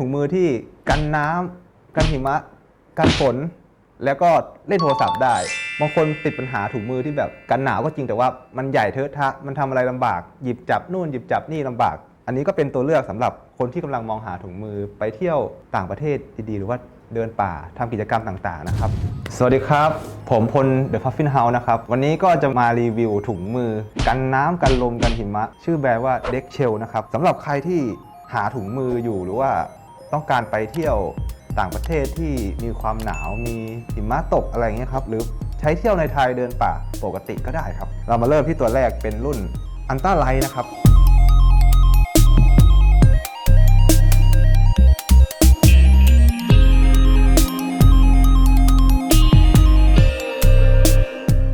ถุงมือที่กันน้ำกันหิมะ กันฝน แล้วก็เล่นโทรศัพท์ได้ บางคนติดปัญหาถุงมือที่แบบกันหนาวก็จริงแต่ว่ามันใหญ่เทอะทะ มันทำอะไรลำบาก หยิบจับนู่นหยิบจับนี่ลำบาก อันนี้ก็เป็นตัวเลือกสำหรับคนที่กำลังมองหาถุงมือไปเที่ยวต่างประเทศดีๆ หรือว่าเดินป่าทำกิจกรรมต่างๆนะครับ สวัสดีครับ ผมพลเดอะพัฟฟินเฮาส์นะครับ วันนี้ก็จะมารีวิวถุงมือ กันน้ำกันลมกันหิมะ ชื่อแบรนด์ว่าเด็กเชลนะครับสำหรับใครที่หาถุงมืออยู่หรือว่า ต้องการไปเที่ยวต่างประเทศที่มีความหนาวมีหิมะตกอะไรเงี้ยครับหรือใช้เที่ยวในไทยเดินป่าปกติก็ได้ครับ เรามาเริ่มที่ตัวแรกเป็นรุ่นอันต้าไลท์นะครับ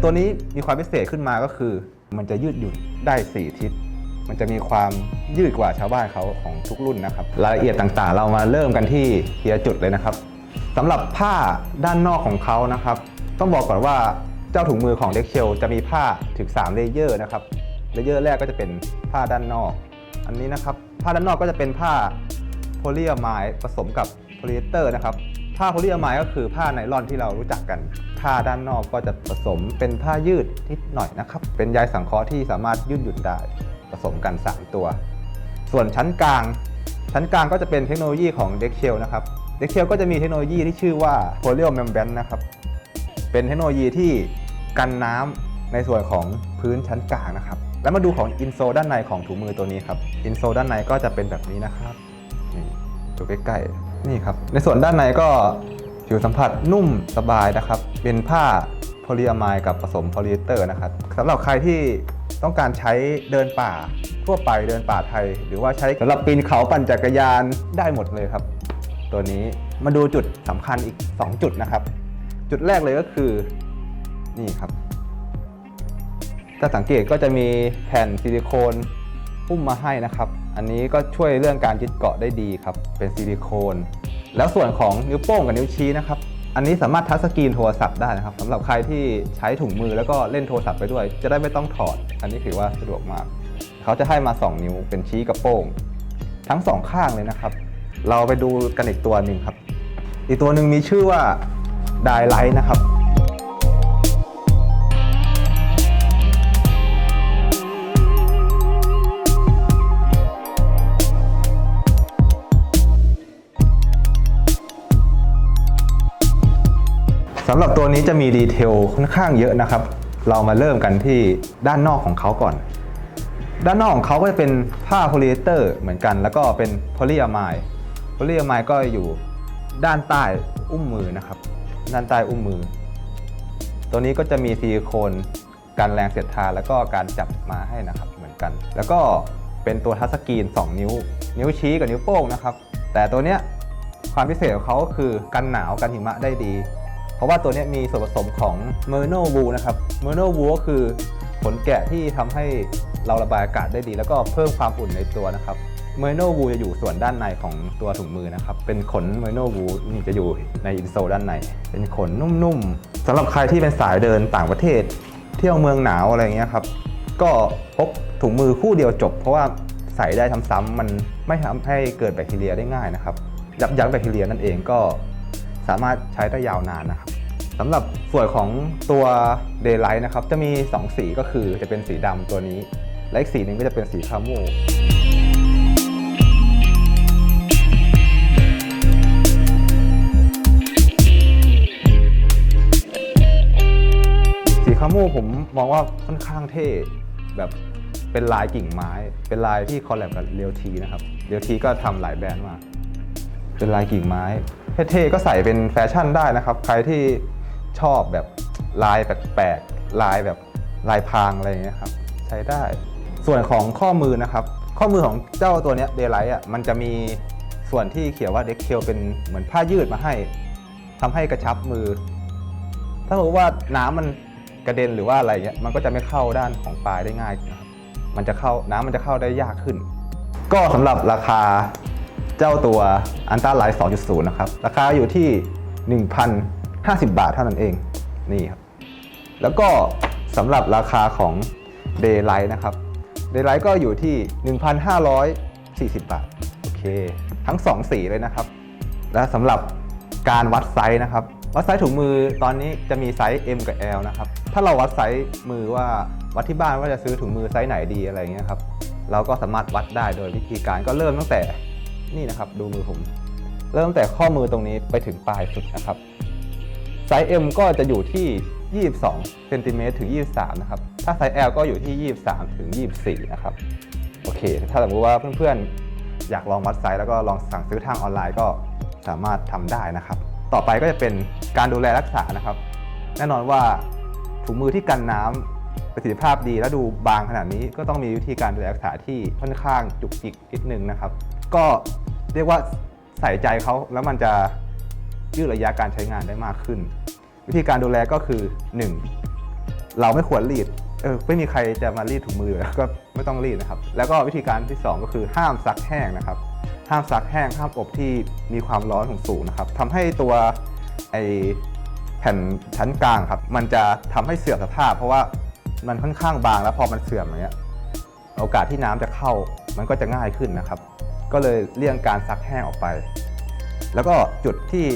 ตัวนี้มีความพิเศษขึ้นมาก็คือ มันจะยืดหยุ่นได้ 4 ทิศ มันจะมีความยืดกว่าชาวบ้านเขาของทุกรุ่นนะครับ รายละเอียดต่างๆ เรามาเริ่มกันที่ทีละจุดเลยนะครับสำหรับผ้าด้านนอกของเขานะครับ ต้องบอกก่อนว่าเจ้าถุงมือของเด็กเชลจะมีผ้าถึง3เลเยอร์นะครับเลเยอร์แรกก็จะเป็นผ้าด้านนอก อันนี้นะครับผ้าด้านนอกก็จะเป็นผ้าโพลีอะไมด์ผสมกับโพลีเอสเตอร์นะครับผ้าโพลีอะไมด์ก็คือผ้าไนลอนที่เรารู้จักกัน ผ้าด้านนอกก็จะผสมเป็นผ้ายืดนิดหน่อยนะครับ เป็นใยสังเคราะห์ที่สามารถยืดหยุ่นได้ ผสมกัน 3 ตัว ส่วนชั้นกลาง ชั้นกลางก็จะเป็นเทคโนโลยีของ d e x h e l นะครับ d e x h e l ก็จะมีเทคโนโลยีที่ชื่อว่า Polio Membrane นะครับ เป็นเทคโนโลยีที่กันน้ำในส่วนของพื้นชั้นกลางนะครับ แล้วมาดูของอินโซด้านในของถุงมือตัวนี้ครับอินโซด้านในก็จะเป็นแบบนี้นะครับนี่ดูใกล้ๆนี่ครับ ในส่วนด้านในก็ผิวสัมผัสนุ่มสบายนะครับ เป็นผ้าโพลีอะไมด์กับผสมโพลีเอสเตอร์นะครับสำหรับใครที่ ต้องการใช้เดินป่าทั่วไปเดินป่าไทย หรือว่าใช้สำหรับปีนเขาปั่นจักรยานได้หมดเลยครับ ตัวนี้มาดูจุดสำคัญอีก 2 จุดนะครับ จุดแรกเลยก็คือนี่ครับ ถ้าสังเกตก็จะมีแผ่นซิลิโคนหุ้มมาให้นะครับ อันนี้ก็ช่วยเรื่องการยึดเกาะได้ดีครับ เป็นซิลิโคน แล้วส่วนของนิ้วโป้งกับนิ้วชี้นะครับ อันนี้สามารถทัชสกรีนโทรศัพท์ได้นะครับสำหรับใครที่ใช้ถุงมือแล้วก็เล่นโทรศัพท์ไปด้วย จะได้ไม่ต้องถอด อันนี้ถือว่าสะดวกมาก เขาจะให้มา 2 นิ้วเป็นชี้กับโป้ง ทั้งสองข้างเลยนะครับ เราไปดูกันอีกตัวหนึ่งครับ อีกตัวหนึ่งมีชื่อว่าไดไลท์นะครับำหรับตัวนี้จะมีดีเทลค่อนข้างเยอะนะครับ เรามาเริ่มกันที่ด้านนอกของเขาก่อน ด้านนอกของเขาก็จะเป็นผ้าโพลีเอสเตอร์เหมือนกัน แล้วก็เป็นโพลีอะไมด์โพลีอะไมด์ก็อยู่ด้านใต้อุ้มมือนะครับ ด้านใต้อุ้มมือ ตัวนี้ก็จะมีซิลิโคนการแรงเสียดทานแล้วก็การจับมาให้นะครับเหมือนกัน แล้วก็เป็นตัวทัชสกรีน 2 นิ้ว นิ้วชี้กับนิ้วโป้งนะครับ แต่ตัวเนี้ยความพิเศษของเขาก็คือกันหนาวกันหิมะได้ดี ราะว่าตัวนี้มีส่วนผสมของเมอร์โนวูนะครับเมอร์โนวูก็คือขนแกะที่ทำให้เราระบายอากาศได้ดี แล้วก็เพิ่มความอุ่นในตัวนะครับเมอร์โนวูจะอยู่ส่วนด้านในของตัวถุงมือนะครับ เป็นขนเมอร์โนวูนี่จะอยู่ในอินโซลด้านใน เป็นขนนุ่มๆสำหรับใครที่เป็นสายเดินต่างประเทศ เที่ยวเมืองหนาวอะไรอย่างเงี้ยครับก็พกถุงมือคู่เดียวจบ เพราะว่าใส่ได้ซ้ำๆมันไม่ทำให้เกิดแบคทีเรียได้ง่ายนะครับยับยั้งแบคทีเรียนั่นเองก็สามารถใช้ได้ยาวนานนะครับ สำหรับส่วนของตัว Daylight นะครับ จะมี 2 สีก็คือจะเป็นสีดำตัวนี้ และอีกสีหนึ่งก็จะเป็นสีคาโมสีคาโมผมมองว่าค่อนข้างเท่แบบเป็นลายกิ่งไม้ เป็นลายที่คอลแลบกับเรียวทีนะครับเรียวทีก็ทำหลายแบรนด์มา เป็นลายกิ่งไม้เท่ๆก็ใส่เป็นแฟชั่นได้นะครับ ใครที่ ชอบแบบลายแปลกๆลายแบบลายพรางอะไรอย่างเงี้ยครับใช้ได้ ส่วนของข้อมือนะครับ ข้อมือของเจ้าตัวเนี้ยเดย์ไลท์อะมันจะมีส่วนที่เขียนว่าเด็กเคลเป็นเหมือนผ้ายืดมาให้ทำให้กระชับมือ ถ้าสมมติว่าน้ำมันกระเด็นหรือว่าอะไรเงี้ยมันก็จะไม่เข้าด้านของปลายได้ง่ายนะครับมันจะเข้าน้ำมันจะเข้าได้ยากขึ้น ก็สำหรับราคาเจ้าตัวอันต้าไลท์2.0 นะครับ ราคาอยู่ที่ 50 บาทเท่านั้นเองนี่ครับแล้วก็สำหรับราคาของ Daylight นะครับ Daylight ก็อยู่ที่ 1,540 บาทโอเคทั้ง 2 สีเลยนะครับ และสำหรับการวัดไซส์นะครับ วัดไซส์ถุงมือตอนนี้จะมีไซส์ M กับ L นะครับ ถ้าเราวัดไซส์มือว่าวัดที่บ้านว่าจะซื้อถุงมือไซส์ไหนดีอะไรเงี้ยครับเราก็สามารถวัดได้โดยวิธีการก็เริ่มตั้งแต่นี่นะครับ ดูมือผม เริ่มตั้งแต่ข้อมือตรงนี้ไปถึงปลายสุดนะครับ ซส์ M ก็จะอยู่ที่ 22เซนติเมตรถึง 23 นะครับ ถ้าไซส์ L ก็อยู่ที่ 23 ถึง 24 นะครับ โอเค ถ้าสมมติว่าเพื่อนๆ อยากลองวัดไซส์แล้วก็ลองสั่งซื้อทางออนไลน์ก็สามารถทำได้นะครับ ต่อไปก็จะเป็นการดูแลรักษานะครับ แน่นอนว่าถุงมือที่กันน้ำประสิทธิภาพดีและดูบางขนาดนี้ก็ต้องมีวิธีการดูแลรักษาที่ค่อนข้างจุกจิกนิดนึงนะครับ ก็เรียกว่าใส่ใจเขาแล้วมันจะ ยืดระยะการใช้งานได้มากขึ้น วิธีการดูแลก็คือ 1. เราไม่ควรรีดเออไม่มีใครจะมารีดถุงมืออยู่แล้วก็ไม่ต้องรีดนะครับ แล้วก็วิธีการที่ 2 ก็คือห้ามซักแห้งนะครับ ห้ามซักแห้งห้ามอบที่มีความร้อนสูงนะครับทำให้ตัวไอแผ่นชั้นกลางครับ มันจะทำให้เสื่อมสภาพ เพราะว่ามันค่อนข้างบางแล้วพอมันเสื่อมอย่างเงี้ยโอกาสที่น้ำจะเข้ามันก็จะง่ายขึ้นนะครับ ก็เลยเลี่ยงการซักแห้งออกไป แล้วก็จุดที่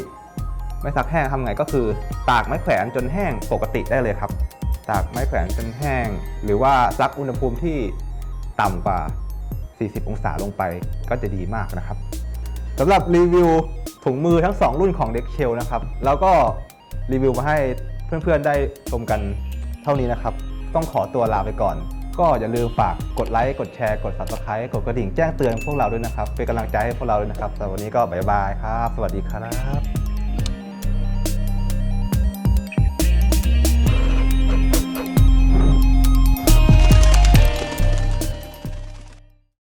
ไม่ซักแห้งทำไงก็คือ ตากไม้แขวนจนแห้งปกติได้เลยครับ ตากไม้แขวนจนแห้ง หรือว่าซักอุณหภูมิที่ต่ำกว่า 40 องศาลงไปก็จะดีมากนะครับสำหรับรีวิวถุงมือทั้ง 2 รุ่นของเด็กเชลนะครับ แล้วก็รีวิวมาให้เพื่อนๆได้ชมกันเท่านี้นะครับ ต้องขอตัวลาไปก่อน ก็อย่าลืมฝากกดไลค์ กดแชร์ กด subscribe กดกระดิ่งแจ้งเตือนพวกเราด้วยนะครับ เป็นกำลังใจให้พวกเราด้วยนะครับสำหรับวันนี้ก็บ๊ายบายครับ สวัสดีครับ